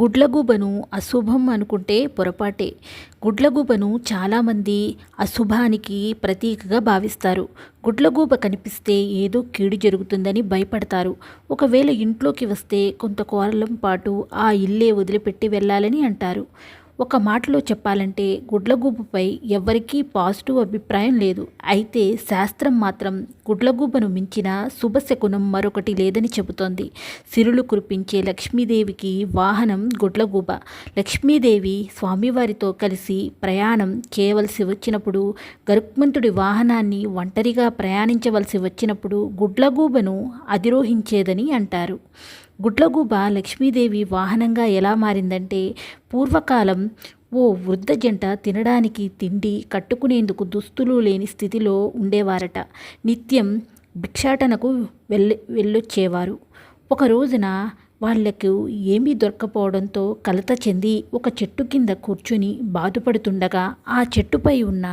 గుడ్లగూబను అశుభం అనుకుంటే పొరపాటే. గుడ్లగూబను చాలామంది అశుభానికి ప్రతీకగా భావిస్తారు. గుడ్లగూబ కనిపిస్తే ఏదో కీడు జరుగుతుందని భయపడతారు. ఒకవేళ ఇంట్లోకి వస్తే కొంతకాలం పాటు ఆ ఇల్లే వదిలిపెట్టి వెళ్ళాలని అంటారు. ఒక మాటలో చెప్పాలంటే గుడ్లగూబపై ఎవ్వరికీ పాజిటివ్ అభిప్రాయం లేదు. అయితే శాస్త్రం మాత్రం గుడ్లగూబను మించిన శుభశకునం మరొకటి లేదని చెబుతోంది. సిరులు కురిపించే లక్ష్మీదేవికి వాహనం గుడ్లగూబ. లక్ష్మీదేవి స్వామివారితో కలిసి ప్రయాణం చేయవలసి వచ్చినప్పుడు గరుక్మంతుడి వాహనాన్ని ఒంటరిగా ప్రయాణించవలసి వచ్చినప్పుడు గుడ్లగూబను అధిరోహించేదని అంటారు. గుడ్లగూబ లక్ష్మీదేవి వాహనంగా ఎలా మారిందంటే పూర్వకాలం ఓ వృద్ధ జంట తినడానికి తిండి కట్టుకునేందుకు దుస్తులు లేని స్థితిలో ఉండేవారట. నిత్యం భిక్షాటనకు వెళ్ళి వెళ్ళొచ్చేవారు. ఒక రోజున వాళ్ళకు ఏమీ దొరకపోవడంతో కలత చెంది ఒక చెట్టు కింద కూర్చుని బాధపడుతుండగా ఆ చెట్టుపై ఉన్న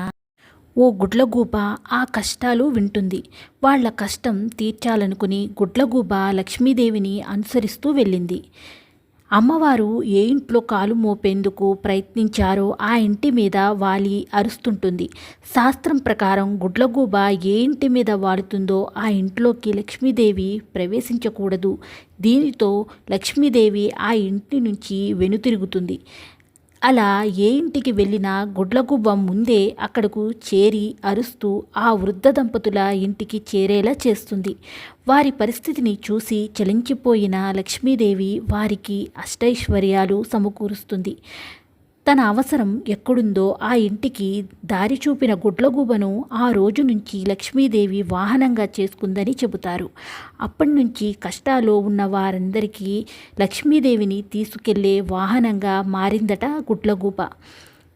ఓ గుడ్లగూబ ఆ కష్టాలు వింటుంది. వాళ్ళ కష్టం తీర్చాలనుకుని గుడ్లగూబ లక్ష్మీదేవిని అనుసరిస్తూ వెళ్ళింది. అమ్మవారు ఏ ఇంట్లో కాలు మోపేందుకు ప్రయత్నించారో ఆ ఇంటి మీద వాలి అరుస్తుంటుంది. శాస్త్రం ప్రకారం గుడ్లగూబ ఏ ఇంటి మీద వాలుతుందో ఆ ఇంట్లోకి లక్ష్మీదేవి ప్రవేశించకూడదు. దీనితో లక్ష్మీదేవి ఆ ఇంటి నుంచి వెనుతిరుగుతుంది. అలా ఏ ఇంటికి వెళ్ళినా గుడ్లగుబ్బ ముందే అక్కడకు చేరి అరుస్తూ ఆ వృద్ధ దంపతుల ఇంటికి చేరేలా చేస్తుంది. వారి పరిస్థితిని చూసి చలించిపోయిన లక్ష్మీదేవి వారికి అష్టైశ్వర్యాలు సమకూరుస్తుంది. తన అవసరం ఎక్కడుందో ఆ ఇంటికి దారి చూపిన గుడ్లగూబను ఆ రోజు నుంచి లక్ష్మీదేవి వాహనంగా చేసుకుందని చెబుతారు. అప్పటి నుంచి కష్టాల్లో ఉన్న వారందరికీ లక్ష్మీదేవిని తీసుకెళ్ళే వాహనంగా మారిందట గుడ్లగూబ.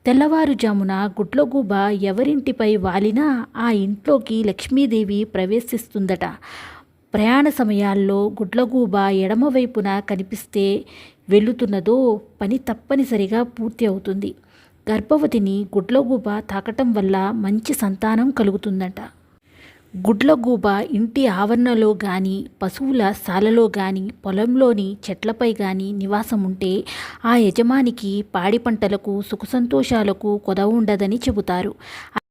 తెల్లవారుజామున గుడ్లగూబ ఎవరింటిపై వాలినా ఆ ఇంట్లోకి లక్ష్మీదేవి ప్రవేశిస్తుందట. ప్రయాణ సమయాల్లో గుడ్లగూబ ఎడమవైపున కనిపిస్తే వెళుతున్నదో పని తప్పనిసరిగా పూర్తి అవుతుంది. గర్భవతిని గుడ్లగూబ తాకటం వల్ల మంచి సంతానం కలుగుతుందట. గుడ్లగూబ ఇంటి ఆవరణలో కానీ పశువుల శాలలో కానీ పొలంలోని చెట్లపై కానీ నివాసం ఉంటే ఆ యజమానికి పాడి పంటలకు సుఖసంతోషాలకు కొదవ ఉండదని చెబుతారు.